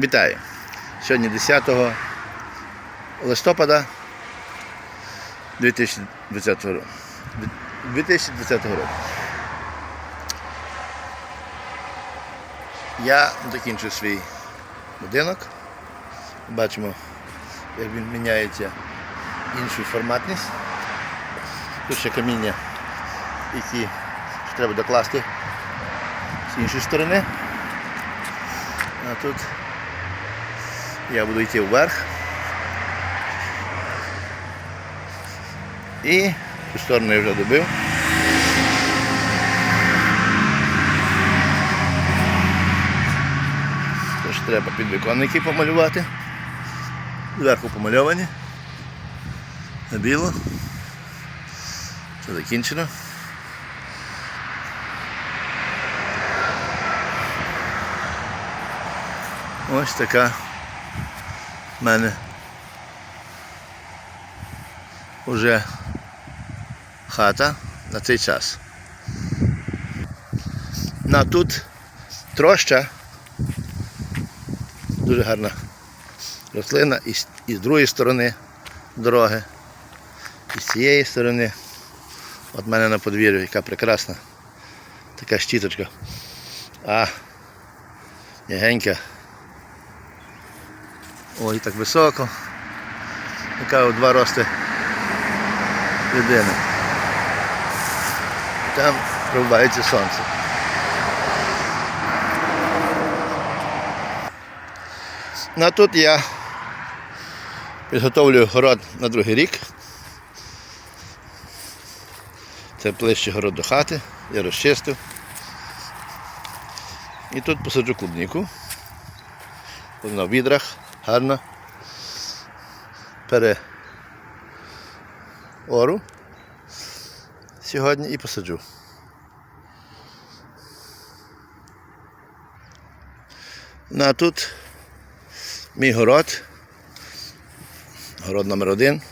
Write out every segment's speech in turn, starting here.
Вітаю! Сьогодні 10 листопада 2020 року. 2020 року. Я закінчив свій будинок. Бачимо, як він міняється іншу форматність. Тут ще каміння, які треба докласти з іншої сторони. А тут я буду йти вверх. І цю сторону я вже добив. Тож треба підвіконники помалювати. Зверху помальовані. На біло. Все закінчено. Ось така в мене вже хата на цей час. На тут троща, дуже гарна рослина і і з другої сторони дороги, і з цієї сторони. От мене на подвір'ю, яка прекрасна така щіточка. А м'ягенька. Ой, так високо. Яка у два рости людина. Там пробивається сонце. Ну а тут я підготовлюю город на другий рік. Це ближче город до хати, я розчистив. І тут посаджу клубніку. Вона в відрах, гарно. Переору сьогодні і посаджу. Ну а тут мій город. Город номер один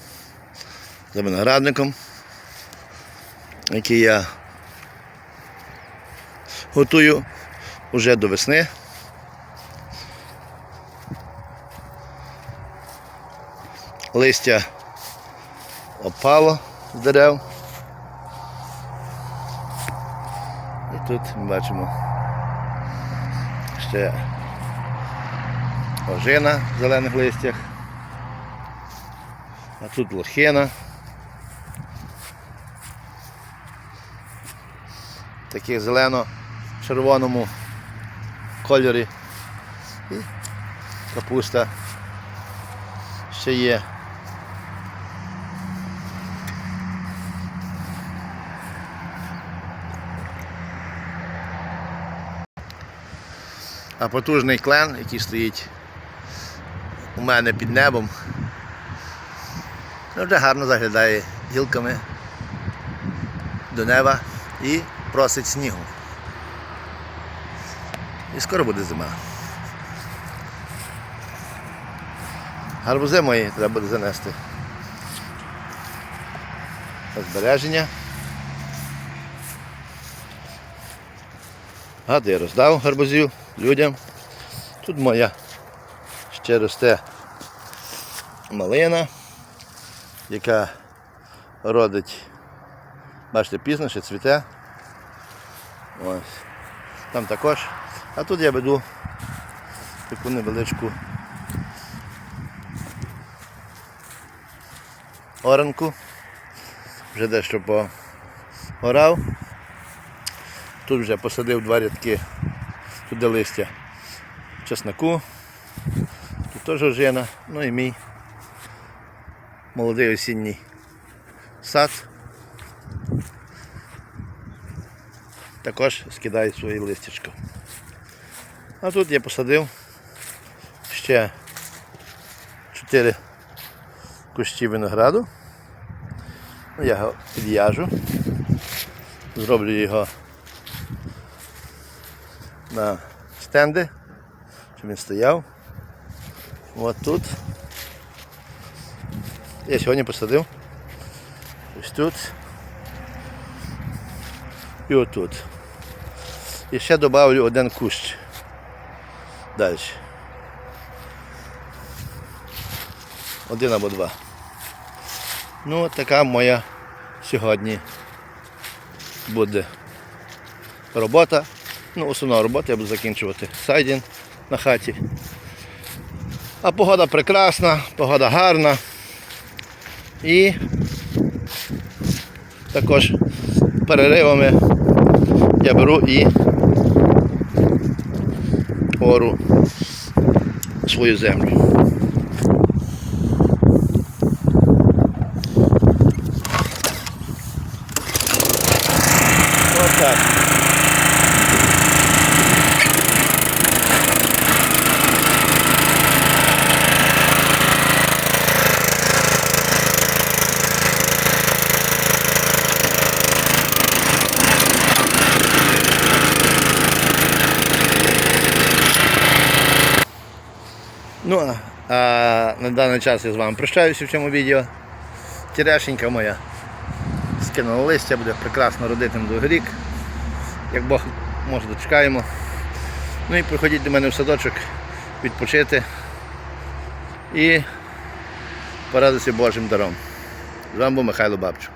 за виноградником, який я готую вже до весни. Листя опало з дерев. І тут ми бачимо ще ожина в зелених листях. А тут лохина. Таких зелено-червоному кольорі. І капуста ще є. А потужний клен, який стоїть у мене під небом, ну, вже гарно заглядає гілками до неба і просить снігу. І скоро буде зима. Гарбузи мої треба буде занести. Збереження. Гади я роздав гарбузів людям. Тут моя ще росте малина, яка родить, бачите, пізно, ще цвіте. Ось. Там також. А тут я веду таку невеличку оранку. Вже дещо поорав. Тут вже посадив два рядки туди листя чесноку. Тут теж ожина, ну і мій молодий осінній сад. Також скидає свої листячко. А тут я посадив ще 4 кущі винограду. Ну, Я його підв'яжу, зроблю його на стенди, щоб він стояв. От тут. Я сьогодні посадив. Ось тут. І отут. І ще додавлю один кущ. Далі. один або два. Ну, така моя сьогодні буде робота. Ну, основна робота я буду закінчувати сайдінг на хаті. А погода прекрасна, погода гарна. І також переривами я беру і ору свою землю. Отак. Ну, а- на даний час я з вами прощаюся в цьому відео. Терешенька моя скинула листя, буде прекрасно родити на другий рік. Як Бог може дочекаємо. Ну і приходіть до мене в садочок відпочити і порадитися Божим даром. З вами був Михайло Бабчук.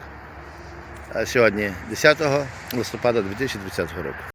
А сьогодні 10 листопада 2020 року.